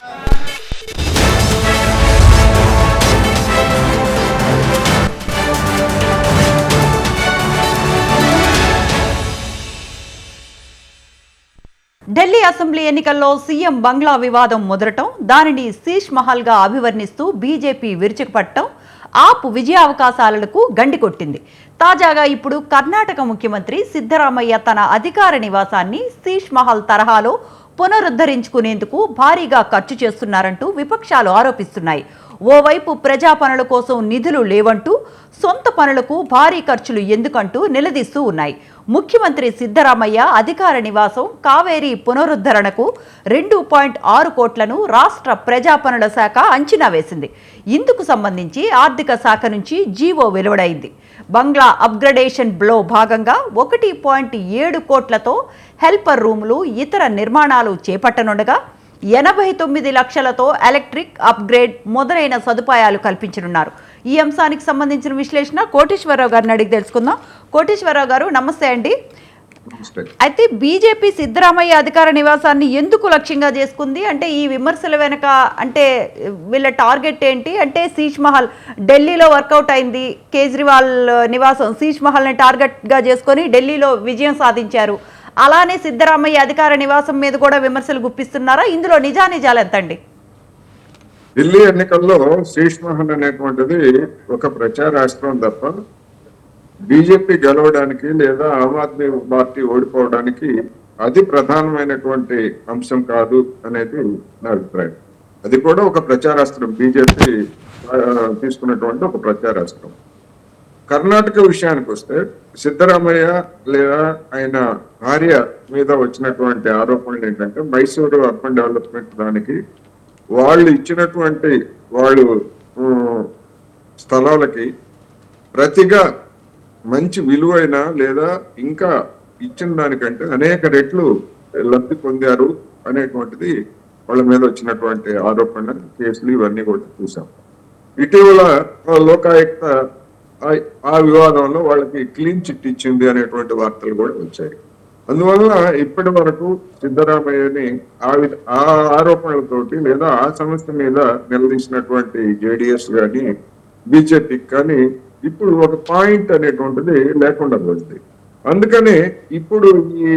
Delhi assembly ఎన్నికల్లో CM bungalow వివాదం ముదరటం దానిని శీష్ మహల్గా అభివర్ణిస్తూ బీజేపీ విరుచుకుపట్టడం ఆప్ విజయావకాశాలకు గండి కొట్టింది. తాజాగా ఇప్పుడు కర్ణాటక ముఖ్యమంత్రి సిద్ధరామయ్య తన అధికార నివాసాన్ని శీష్ మహల్ తరహాలో పునరుద్ధరించుకునేందుకు భారీగా ఖర్చు చేస్తున్నారంటూ విపక్షాలు ఆరోపిస్తున్నాయి. ఓవైపు ప్రజా పనుల కోసం నిధులు లేవంటూ సొంత పనులకు భారీ ఖర్చులు ఎందుకంటూ నిలదీస్తూ ఉన్నాయి. ముఖ్యమంత్రి సిద్ధరామయ్య అధికార నివాసం కావేరీ పునరుద్ధరణకు రెండు పాయింట్ ఆరు కోట్లను రాష్ట్ర ప్రజా పనుల శాఖ అంచనా వేసింది. ఇందుకు సంబంధించి ఆర్థిక శాఖ నుంచి జీవో వెలువడైంది. బంగ్లా అప్గ్రేడేషన్ బ్లో భాగంగా ఒకటి పాయింట్ ఏడు కోట్లతో హెల్పర్ రూములు ఇతర నిర్మాణాలు చేపట్టనుండగా ఎనభై తొమ్మిది లక్షలతో ఎలక్ట్రిక్ అప్గ్రేడ్ మొదలైన సదుపాయాలు కల్పించనున్నారు. ఈ అంశానికి సంబంధించిన విశ్లేషణ కోటేశ్వరరావు గారిని అడిగి తెలుసుకుందాం. కోటేశ్వరరావు గారు నమస్తే అండి. అయితే బీజేపీ సిద్ధరామయ్య అధికార నివాసాన్ని ఎందుకు లక్ష్యంగా చేసుకుంది? అంటే ఈ విమర్శల వెనక అంటే వీళ్ళ టార్గెట్ ఏంటి? అంటే శీష్ మహల్ ఢిల్లీలో వర్కౌట్ అయింది. కేజ్రీవాల్ నివాసం శీష్ మహల్ని టార్గెట్గా చేసుకొని ఢిల్లీలో విజయం సాధించారు. అలానే సిద్ధరామయ్య అధికార నివాసం మీద కూడా విమర్శలు గుప్పిస్తున్నారా? ఇందులో నిజానిజాలు ఎంతండి? ఢిల్లీ ఎన్నికల్లో శేష్మోహన్ అనేటువంటిది ఒక ప్రచారాస్త్రం తప్ప బీజేపీ గెలవడానికి లేదా ఆమ్ ఆద్మీ పార్టీ ఓడిపోవడానికి అది ప్రధానమైనటువంటి అంశం కాదు అనేది నా అభిప్రాయం. అది కూడా ఒక ప్రచారాస్త్రం. బీజేపీ తీసుకున్నటువంటి ఒక ప్రచారాస్త్రం. కర్ణాటక విషయానికి వస్తే సిద్ధరామయ్య లేదా ఆయన భార్య మీద వచ్చినటువంటి ఆరోపణలు ఏంటంటే మైసూరు అర్బన్ డెవలప్మెంట్ దానికి వాళ్ళు ఇచ్చినటువంటి వాళ్ళు స్థలాలకి ప్రతిగా మంచి విలువైన లేదా ఇంకా ఇచ్చిన దానికంటే అనేక రెట్లు లబ్ధి పొందారు అనేటువంటిది వాళ్ళ మీద వచ్చినటువంటి ఆరోపణ కేసులు ఇవన్నీ కూడా చూసాం. ఇటీవల ఆ లోకాయుక్త ఆ- వివాదంలో వాళ్ళకి క్లీన్ చిట్ ఇచ్చింది అనేటువంటి వార్తలు కూడా వచ్చాయి. అందువల్ల ఇప్పటి వరకు సిద్ధరామయ్యని ఆ విధ- ఆ ఆరోపణలతోటి లేదా ఆ సంస్థ మీద నిలదీసినటువంటి జేడిఎస్ కానీ బీజేపీకి కానీ ఇప్పుడు ఒక పాయింట్ అనేటువంటిది లేకుండా పోయింది. అందుకనే ఇప్పుడు ఈ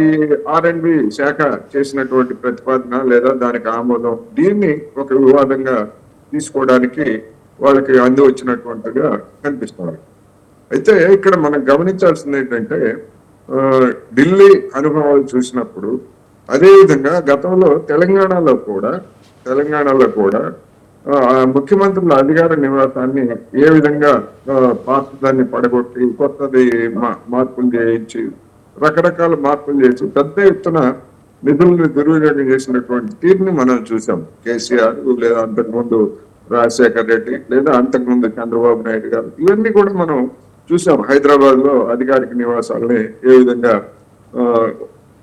ఆర్ అండ్ బి శాఖ చేసినటువంటి ప్రతిపాదన లేదా దానికి ఆమోదం దీన్ని ఒక వివాదంగా తీసుకోవడానికి వాళ్ళకి అంది వచ్చినటువంటిగా కనిపిస్తుంది. అయితే ఇక్కడ మనం గమనించాల్సింది ఏంటంటే ఢిల్లీ అనుభవాలు చూసినప్పుడు అదేవిధంగా గతంలో తెలంగాణలో కూడా తెలంగాణలో కూడా ముఖ్యమంత్రుల అధికార నివాసాన్ని ఏ విధంగా పాత పాతదాన్ని పడగొట్టి కొత్తది మార్పులు చేయించి రకరకాల మార్పులు చేసి పెద్ద ఎత్తున నిధులను దుర్వినియోగం చేసినటువంటి తీరుని మనం చూసాం. కేసీఆర్ లేదా అంతకుముందు రాజశేఖర్ రెడ్డి లేదా అంతకుముందు చంద్రబాబు నాయుడు గారు. ఇవన్నీ కూడా మనం చూసాం హైదరాబాద్లో అధికారిక నివాసాలని ఏ విధంగా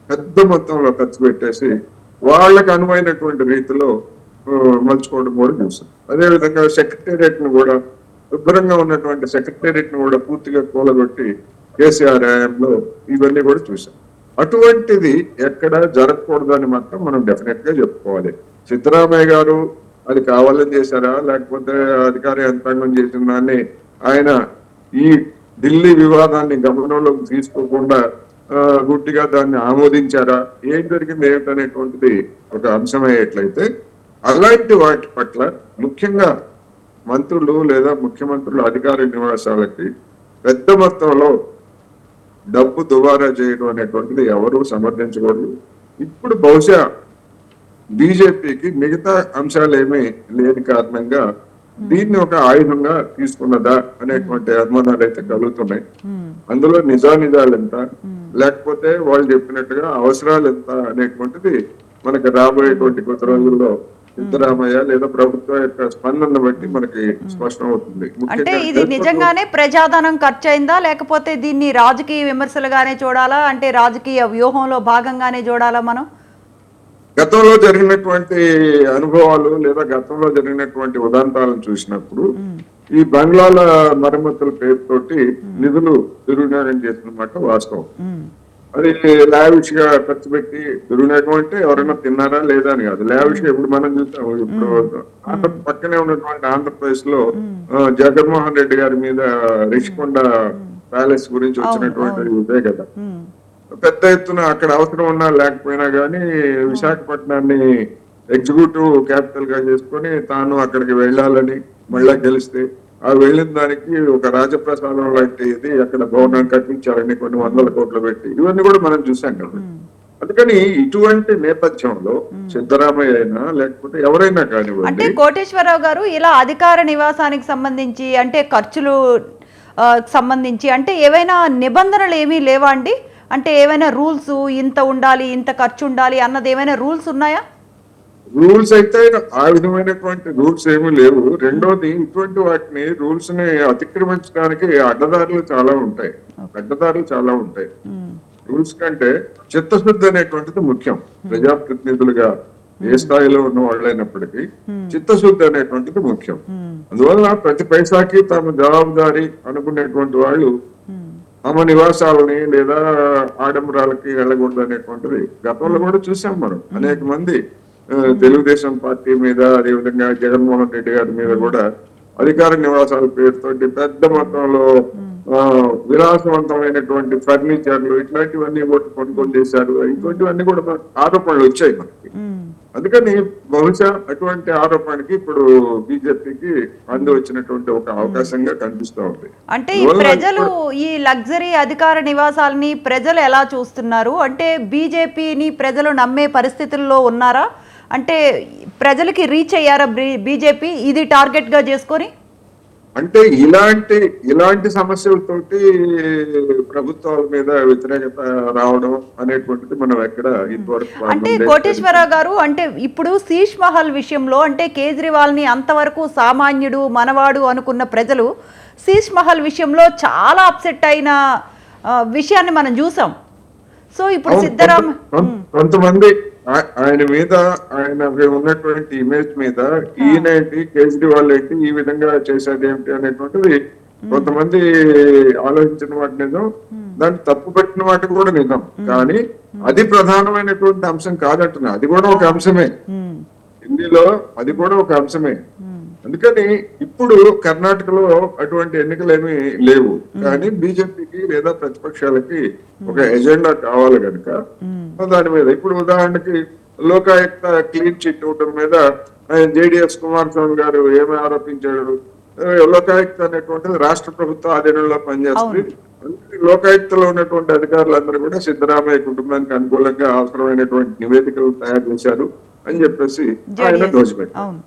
పెద్ద మొత్తంలో ఖర్చు పెట్టేసి వాళ్ళకు అనువైనటువంటి రీతిలో మలుచుకోవడం కూడా చూసాం. అదేవిధంగా సెక్రటేరియట్ను కూడా శుభ్రంగా ఉన్నటువంటి సెక్రటేరియట్ను కూడా పూర్తిగా కూలగొట్టి కేసీఆర్ హయాంలో ఇవన్నీ కూడా చూసాం. అటువంటిది ఎక్కడ జరగకూడదు అని మాత్రం మనం డెఫినెట్గా చెప్పుకోవాలి. సిద్ధరామయ్య గారు అది కావాలని చేశారా? లేకపోతే అధికార యంత్రాంగం చేసిన దాన్ని ఆయన ఈ ఢిల్లీ వివాదాన్ని గమనంలోకి తీసుకోకుండా గుడ్డిగా దాన్ని ఆమోదించారా? ఏం జరిగింది ఏమిటనేటువంటిది ఒక అంశమయ్యేట్లయితే అలాంటి వాటి పట్ల ముఖ్యంగా మంత్రులు లేదా ముఖ్యమంత్రులు అధికార నివాసాలకి పెద్ద మొత్తంలో డబ్బు దుబారా చేయడం అనేటువంటిది ఎవరు సమర్థించకూడదు. ఇప్పుడు బహుశా బీజేపీకి మిగతా అంశాలు ఏమీ లేని కారణంగా దీన్ని ఒక ఆయుధంగా తీసుకున్నదా అనేటువంటి అనుమానాలు అయితే కలుగుతున్నాయి. అందులో నిజానిజాలు ఎంత? లేకపోతే వాళ్ళు చెప్పినట్టుగా అవసరాలు ఎంత అనేటువంటిది మనకి రాబోయేటువంటి కొద్ది రోజుల్లో సిద్ధరామయ్య లేదా ప్రభుత్వం యొక్క స్పందన బట్టి మనకి స్పష్టం అవుతుంది అంటే ఇది నిజంగానే ప్రజాధనం ఖర్చు అయిందా లేకపోతే దీన్ని రాజకీయ విమర్శలుగానే చూడాలా? అంటే రాజకీయ వ్యూహంలో భాగంగానే చూడాలా మనం? గతంలో జరిగినటువంటి అనుభవాలు లేదా గతంలో జరిగినటువంటి ఉదాంతాలను చూసినప్పుడు ఈ బంగ్లాల మరమ్మతుల పేరుతోటి నిధులు దుర్వినియోగం చేసిన మాట వాస్తవం. అది లావిష్గా ఖర్చు పెట్టి దుర్వినియోగం అంటే ఎవరైనా తిన్నారా లేదా అని కాదు. లావిష్గా ఇప్పుడు మనం చూస్తాం ఇప్పుడు ఆంధ్ర పక్కనే ఉన్నటువంటి ఆంధ్రప్రదేశ్లో జగన్మోహన్ రెడ్డి గారి మీద రిషికొండ ప్యాలెస్ గురించి వచ్చినటువంటి ఇదే కదా. పెద్ద ఎత్తున అక్కడ అవసరం ఉన్నా లేకపోయినా గానీ విశాఖపట్నాన్ని ఎగ్జిక్యూటివ్ క్యాపిటల్గా చేసుకొని తాను అక్కడికి వెళ్ళాలని మళ్ళా గెలిస్తే ఆ వెళ్ళిన దానికి ఒక రాజప్రసాదం లాంటి ఇది అక్కడ భవనం కట్టించాలని కొన్ని వందల కోట్లు పెట్టి ఇవన్నీ కూడా మనం చూసాం కదా. అందుకని ఇటువంటి నేపథ్యంలో సిద్ధరామయ్య అయినా లేకపోతే ఎవరైనా అంటే కానివ్వండి కోటేశ్వరరావు గారు ఇలా అధికార నివాసానికి సంబంధించి అంటే ఖర్చులు సంబంధించి అంటే ఏవైనా నిబంధనలు ఏమీ లేవా అండి? అంటే ఏవైనా రూల్స్ ఇంత ఉండాలి ఇంత ఖర్చు ఉండాలి అన్నది ఏమైనా రూల్స్ ఉన్నాయా? రూల్స్ అయితే ఆ విధమైనటువంటి రూల్స్ ఏమీ లేవు. రెండోది ఇటువంటి వాటిని రూల్స్ని అతిక్రమించడానికి అడ్డదారులు చాలా ఉంటాయి. అడ్డదారులు చాలా ఉంటాయి. రూల్స్ కంటే చిత్తశుద్ధి అనేటువంటిది ముఖ్యం. ప్రజాప్రతినిధులుగా ఏ స్థాయిలో ఉన్న వాళ్ళైనప్పటికీ చిత్తశుద్ధి అనేటువంటిది ముఖ్యం. అందువల్ల ప్రతి పైసాకి తమ జవాబుదారీ అనుకునేటువంటి వాళ్ళు తమ నివాసాలని లేదా ఆడంబరాలకి వెళ్ళకూడదు అనేటువంటిది గతంలో కూడా చూసాం మనం. అనేక మంది తెలుగుదేశం పార్టీ మీద అదేవిధంగా జగన్మోహన్ రెడ్డి గారి మీద కూడా అధికార నివాసాల పేరుతోటి పెద్ద మొత్తంలో విలాసవంతమైనటువంటి ఫర్నిచర్లు ఇట్లాంటివన్నీ కూడా కొనుగోలు చేశారు. ఇటువంటివన్నీ కూడా ఆరోపణలు వచ్చాయి మనకి. అందుకని బహుశా అటువంటి ఆరోపణకి ఇప్పుడు బీజేపీకి అంది వచ్చినటువంటి ఒక అవకాశంగా కనిపిస్తా ఉంది. అంటే ప్రజలు ఈ లగ్జరీ అధికార నివాసాలని ప్రజలు ఎలా చూస్తున్నారు? అంటే బీజేపీని ప్రజలు నమ్మే పరిస్థితుల్లో ఉన్నారా? అంటే ప్రజలకి రీచ్ అయ్యారా బీజేపీ? ఇది టార్గెట్గా చేసుకొని అంటే ఇలాంటి ఇలాంటి సమస్యలతోటి ప్రభుత్వాల మీద వ్యతిరేకత రావడం అనేటువంటిది మనం ఎక్కడ ఇంతవరకు అంటే కోటేశ్వరరావు గారు అంటే ఇప్పుడు శీష్ మహల్ విషయంలో అంటే కేజ్రీవాల్ని అంతవరకు సామాన్యుడు మనవాడు అనుకున్న ప్రజలు శీష్ మహల్ విషయంలో చాలా అప్సెట్ అయిన విషయాన్ని మనం చూసాం. సో ఇప్పుడు సిద్ధరామ కొంత- కొంత- కొంతమంది ఆయన మీద ఆయన ఉన్నటువంటి ఇమేజ్ మీద ఈయనేంటి కేజ్రీవాల్ ఏంటి ఈ విధంగా చేసేది ఏమిటి అనేటువంటిది కొంతమంది ఆలోచించిన వాటి నిజం దాన్ని తప్పు పెట్టిన వాటి కూడా నిజం. కానీ అది ప్రధానమైనటువంటి అంశం కాదంటున్నా. అది కూడా ఒక అంశమే. హిందీలో అది కూడా ఒక అంశమే. అందుకని ఇప్పుడు కర్ణాటకలో అటువంటి ఎన్నికలు ఏమీ లేవు కానీ బీజేపీకి లేదా ప్రతిపక్షాలకి ఒక ఎజెండా కావాలి కనుక దాని మీద ఇప్పుడు ఉదాహరణకి లోకాయుక్త క్లీన్ చిట్ ఇవ్వడం మీద జేడిఎస్ కుమారస్వామి గారు ఏమి ఆరోపించాడు? లోకాయుక్త అనేటువంటిది రాష్ట్ర ప్రభుత్వ ఆధీనంలో పనిచేస్తుంది. లోకాయుక్తలో ఉన్నటువంటి అధికారులందరూ కూడా సిద్ధరామయ్య కుటుంబానికి అనుకూలంగా అవసరమైనటువంటి నివేదికలు తయారు చేశారు అని చెప్పేసి ఆయన దోచిపెట్టారు అవును.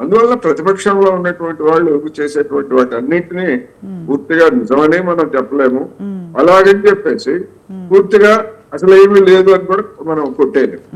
అందువల్ల ప్రతిపక్షంలో ఉన్నటువంటి వాళ్ళు చేసేటువంటి వాటి అన్నింటినీ పూర్తిగా నిజమని మనం చెప్పలేము. అలాగని చెప్పేసి పూర్తిగా అసలు ఏమీ లేదు అని కూడా మనం కొట్టేయలేము.